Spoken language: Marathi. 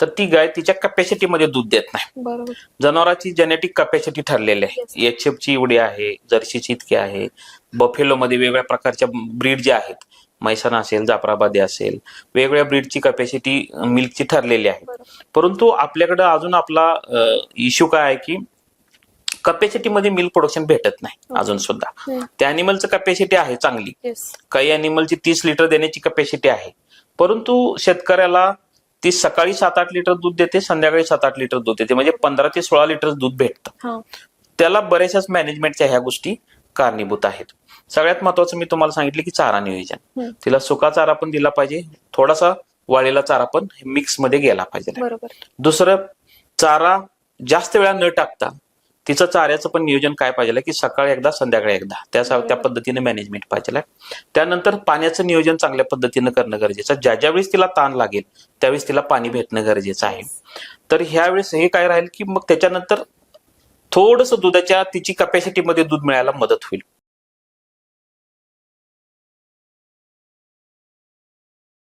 तर ती गाय तिच्या कॅपॅसिटीमध्ये दूध देत नाही. जनावरांची जेनेटिक कॅपॅसिटी ठरलेली आहे. एच एफ ची एवढी आहे जर्सीची इतकी आहे. बफेलो मध्ये वेगवेगळ्या प्रकारच्या ब्रीड ज्या आहेत मैसाना असेल जाफराबादी असेल वेगवेगळ्या ब्रीडची कॅपॅसिटी मिल्कची ठरलेली आहे. परंतु आपल्याकडे अजून आपला इश्यू काय आहे की कॅपॅसिटी मध्ये मिल्क प्रोडक्शन भेटत नाही अजून सुद्धा. त्या अॅनिमलचं कॅपॅसिटी आहे चांगली. काही अॅनिमलची तीस लिटर देण्याची कॅपॅसिटी आहे. परंतु शेतकऱ्याला ती सकाळी सात आठ लिटर दूध देते संध्याकाळी सात आठ लिटर दूध देते. म्हणजे पंधरा ते सोळा लिटर दूध भेटतं. हा. त्याला बऱ्याचशाच मॅनेजमेंटच्या ह्या गोष्टी कारणीभूत आहेत. सगळ्यात महत्वाचं मी तुम्हाला सांगितलं की चारा नियोजन. तिला सुका चारा पण दिला पाहिजे थोडासा वाळलेला चारा पण मिक्समध्ये गेला पाहिजे. दुसरं चारा जास्त वेळा न टाकता तिचं चाऱ्याचं पण नियोजन काय पाहिजे की सकाळी एकदा संध्याकाळी एकदा. त्या त्या. पद्धतीने मॅनेजमेंट पाहिजे त्यानंतर पाण्याचं नियोजन चांगल्या पद्धतीनं करणं गरजेचं. आहे. ज्या ज्या वेळेस तिला ताण लागेल त्यावेळेस तिला पाणी भेटणं गरजेचं आहे. तर ह्या वेळेस हे काय राहील की मग त्याच्यानंतर थोडस दुधाच्या तिची कॅपॅसिटीमध्ये दूध मिळायला मदत होईल.